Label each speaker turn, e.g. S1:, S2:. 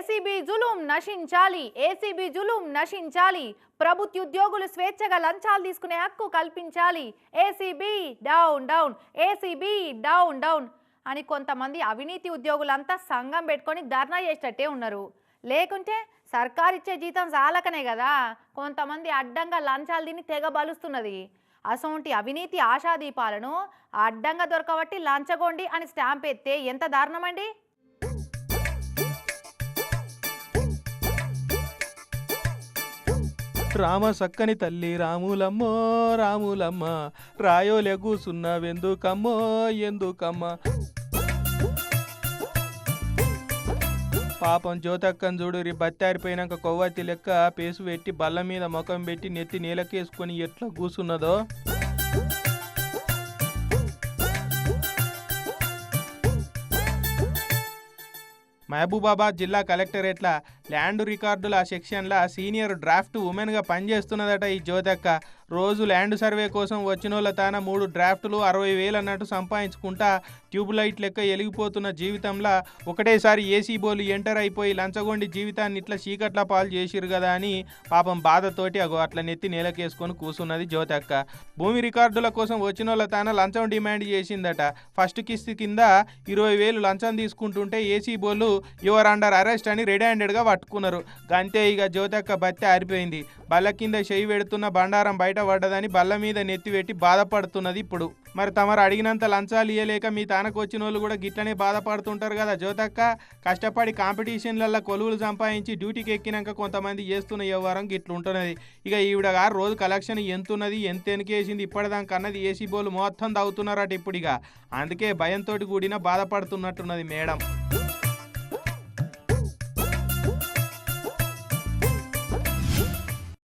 S1: ACB జులుం నశించాలి ACB జులుం నశించాలి ప్రభుత్వ ఉద్యోగులు స్వేచ్ఛగా లంచాలు తీసుకునే హక్కు కల్పించాలి ACB down down ACB down down అని కొంతమంది అవినీతి ఉద్యోగులంతా సంఘం పెట్టుకొని ధర్నా చేసేటట్టే ఉన్నారు. లేకుంటే సర్కారు ఇచ్చే జీతం చాలకనే కదా. కొంతమంది అడ్డంగా లంచాలు తిని తెగ బలుస్తున్నది. అసొంటి అవినీతి ఆశాదీపాలను అడ్డంగా దొరకబట్టి లంచగొండి అని స్టాంప్ ఎత్తే ఎంత దారుణమండి?
S2: రామ సక్కని తల్లి రాములమ్మో రాములమ్మ రాయోలే కూసున్నావెందుకమ్మో ఎందుకమ్మ? పాపం జ్యోతక్కను చూడురి బత్తారిపోయినాక కొవ్వొత్తి లెక్క పేసు పెట్టి బల్ల మీద ముఖం పెట్టి నెత్తి నీలకేసుకొని ఎట్లా కూసున్నదో? మహబూబాబాద్ జిల్లా కలెక్టరేట్ల ల్యాండ్ రికార్డుల సెక్షన్ల సీనియర్ డ్రాఫ్ట్ ఉమెన్గా పనిచేస్తున్నదట ఈ జ్యోతక్క. రోజు ల్యాండ్ సర్వే కోసం వచ్చిన తాన మూడు డ్రాఫ్టులు అరవై వేలు అన్నట్టు సంపాదించుకుంటా ట్యూబ్ లైట్ లెక్క ఎలిగిపోతున్న జీవితంలో ఒకటేసారి ఏసీ బోలు ఎంటర్ అయిపోయి లంచగొండి జీవితాన్ని ఇట్లా చీకట్ల పాలు చేసిరు కదా అని పాపం బాధతోటి అగో అట్లా నెత్తి నేలకేసుకొని కూసున్నది జ్యోతక్క. భూమి రికార్డుల కోసం వచ్చిన తాన లంచం డిమాండ్ చేసిందట. ఫస్ట్ కిస్తీ కింద ఇరవై వేలు లంచం తీసుకుంటుంటే ఏసీ బోలు యువర్ అండర్ అరెస్ట్ అని రెడీ హ్యాండెడ్గా పట్టుకున్నారు అంతే ఇక జ్యోతక్క బత్తి ఆరిపోయింది. బల్ల కింద చెయ్యి పెడుతున్న బండారం బయట పడ్డదని బల్ల మీద నెత్తిపెట్టి బాధపడుతున్నది ఇప్పుడు. మరి తమరు అడిగినంత లంచాలు ఇయ్యలేక మీ తానకు వచ్చిన వాళ్ళు కూడా గిట్లనే బాధపడుతుంటారు కదా జ్యోతక్క? కష్టపడి కాంపిటీషన్లలో కొలువులు సంపాదించి డ్యూటీకి ఎక్కినాక కొంతమంది చేస్తున్న వ్యవహారం గిట్లుంటున్నది ఇక ఈవిడ గారు రోజు కలెక్షన్ ఎంత ఉన్నది ఎంత ఎనికేసింది ఇప్పటిదాకా అన్నది ఏసీ బోలు మొత్తం తాగుతున్నారట ఇప్పుడు ఇక అందుకే భయంతో కూడిన బాధపడుతున్నట్టున్నది మేడం.